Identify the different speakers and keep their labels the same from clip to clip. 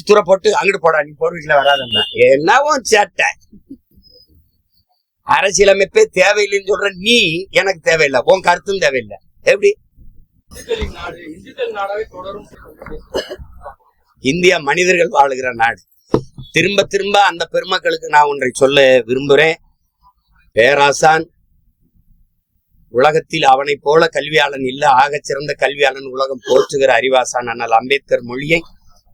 Speaker 1: துறை போட்டு அங்கிட்டு போடா நீ போர்வைக்குள்ள வராதன்னா என்னவும் சேட்டை? அரசியலமைப்பே தேவையில்லைன்னு சொல்ற நீ எனக்கு தேவையில்லை உன் கருத்தும் தேவையில்லை. எப்படி? இந்தியா மனிதர்கள் வாழுகிற நாடு. திரும்ப திரும்ப அந்த பெருமக்களுக்கு நான் ஒன்றை சொல்ல விரும்புகிறேன் பேராசான் உலகத்தில் அவனைப் போல கல்வியாளன் இல்ல ஆகச் சிறந்த கல்வியாளன் உலகம் போற்றுகிற அறிவாசான் அண்ணல் அம்பேத்கர் மொழியை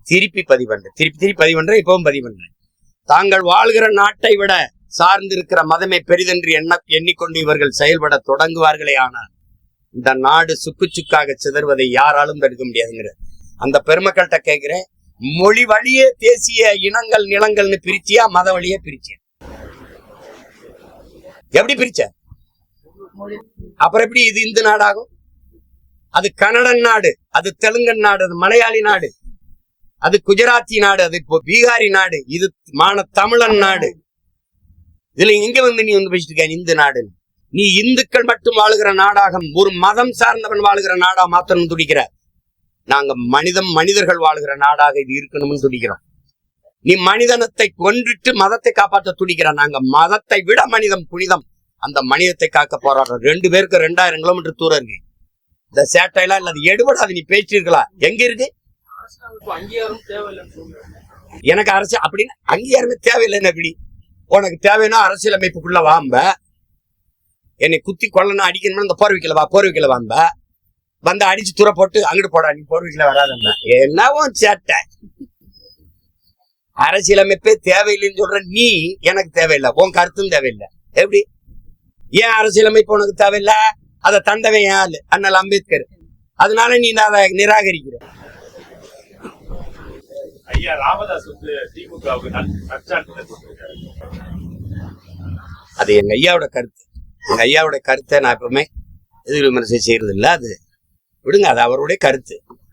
Speaker 1: திருப்பி பதிவன்றேன் திருப்பி திருப்பி பண்றேன் இப்பவும் பதிவன்றேன் தாங்கள் வாழ்கிற நாட்டை விட சார்ந்திருக்கிற மதமே பெரிதென்று எண்ண எண்ணிக்கொண்டு இவர்கள் செயல்பட தொடங்குவார்களே ஆனால் இந்த நாடு சுக்கு சுக்காக சிதறுவதை யாராலும் தடுக்க முடியாதுங்கிற அந்த பெருமக்கள்கிட்ட கேட்கிறேன் மொழி வழியே தேசிய இனங்கள் நிலங்கள்னு பிரிச்சியா மத வழியே பிரிச்சியா? எப்படி பிரிச்ச? அப்புறம் எப்படி இது இந்து நாடாகும்? அது கன்னடன் நாடு அது தெலுங்கன் நாடு அது மலையாளி நாடு. அது குஜராத்தி நாடு அது இப்போ பீகாரி நாடு இது மான தமிழன் நாடு. இதுல எங்க வந்து நீ வந்து பேசிட்டு இருக்க இந்து நாடு. நீ இந்துக்கள் மட்டும் வாழுகிற நாடாக ஒரு மதம் சார்ந்தவன் வாழுகிற நாடா மாத்தணும் துடிக்கிற. நாங்க மனிதம் மனிதர்கள் வாழுகிற நாடாக இது இருக்கணும்னு துடிக்கிறோம். நீ மனிதனத்தை கொன்றுட்டு மதத்தை காப்பாற்ற துடிக்கிற நாங்க மதத்தை விட மனிதம் புனிதம். அந்த மனிதத்தை காக்க போராடுறோம் ரெண்டு பேருக்கு ரெண்டாயிரம் கிலோமீட்டர் தூரம் இருக்கு. இந்த சேட்டையெல்லாம் இல்ல அது எடுபடாது நீ பேச்சிருக்கலாம் எங்க இருக்கு? எனக்கு அரசு அப்படின்னு அங்கீகாரமே தேவையில்லைன்னு எப்படி உனக்கு தேவைன்னா அரசியலமைப்புக்குள்ள வாம்ப என்னை குத்தி கொல்லணும் அடிக்கணும்னு அந்த போர்வைக்கல வா போர்வைக்கல வாம்ப வந்து அடிச்சு துறை போட்டு அங்கிட்டு போடா நீ போர்வைக்கல வராதன்னா என்னவும் சேட்டை? அரசியலமைப்பே தேவையில்லைன்னு சொல்ற நீ எனக்கு தேவையில்லை உன் கருத்தும் தேவையில்லை. எப்படி? ஏன் அரசியலமைப்பு உனக்கு தேவையில்லை? அதை தந்தவன் யாரு? ஆளு அண்ணல் அம்பேத்கர். அதனால நீ அதை நிராகரிக்கிற.
Speaker 2: ஐயா ராமதாஸ் வந்து திமுகவுக்கு நற்சான்றிதழ்
Speaker 1: அது எங்க ஐயாவோட கருத்து. எங்க ஐயாவோட கருத்தை நான் எப்பவுமே எதிர் விமர்சனம் செய்யறது இல்ல அது விடுங்க அது அவருடைய கருத்து.